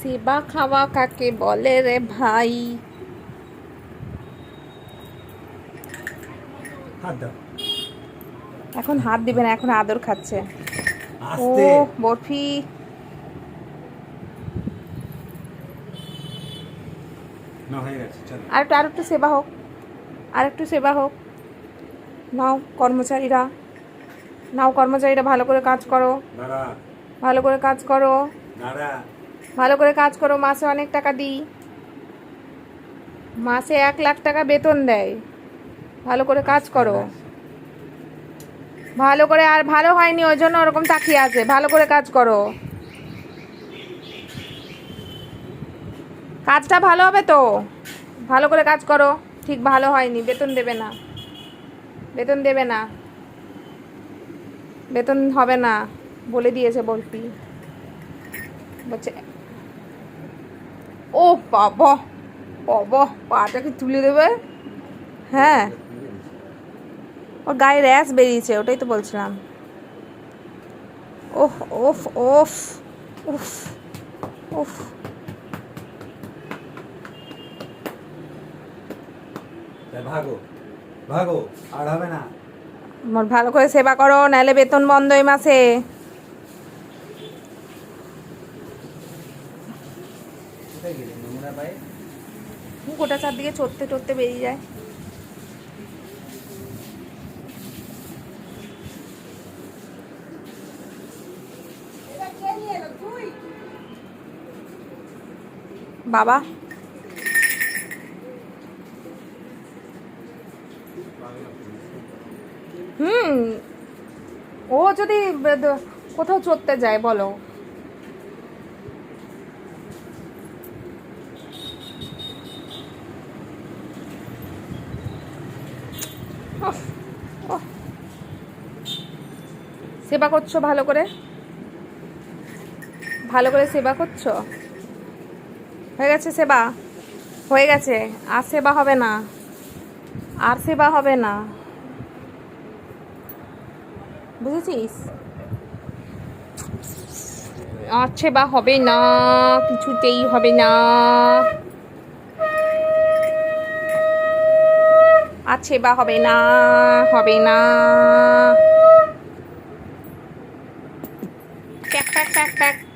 সেবা খাওয়া কাকে বলে রে ভাই? এখন হাত দিবে না এখন আদর খাচ্ছে। ও বরফি। আর একটু আর একটু সেবা হোক। আর একটু সেবা হোক। নাও কর্মচারীরা। নাও কর্মচারীরা ভালো করে কাজ করো। ভালো করে কাজ করো। ভালো করে কাজ করো, মাসে অনেক টাকা দিই। মাসে এক লাখ টাকা বেতন দেয়। ভালো করে কাজ করো। ভালো করে আর ভালো হয়নি, ওই জন্য ওরকম তাকিয়ে আছে। ভালো করে কাজ করো। কাজটা ভালো হবে তো? ভালো করে কাজ করো। ঠিক ভালো হয়নি, বেতন দেবে না। বেতন দেবে না। বেতন হবে না, বলে দিয়েছে বলবি বলছে ও বাবা বাবা পাটা কি তুলে দেবে? হ্যাঁ। ওর গায়ে র্যাশ বেরিয়েছে ওটাই তো বলছিলাম। ওহ ওফ ওফ উফ উফ ভাগো ভাগো আর হবে না। আমার ভালো করে সেবা করো নাহলে বেতন বন্ধ এই মাসে। কোথায় গেলে নোংরা পায়ে? গোটা চারদিকে চড়তে টরতে বেরিয়ে যায়। বাবা। হুম। ও যদি কোথাও চড়তে যায় বলো। সেবা করছ ভালো করে? ভালো করে সেবা করছ? হয়ে গেছে সেবা? হয়ে গেছে। আর সেবা হবে না। আর সেবা হবে না। বুঝেছিস? আর সেবা হবে না। কিছুতেই হবে না। আর বা হবে না হবে না। Pack pack pack pack.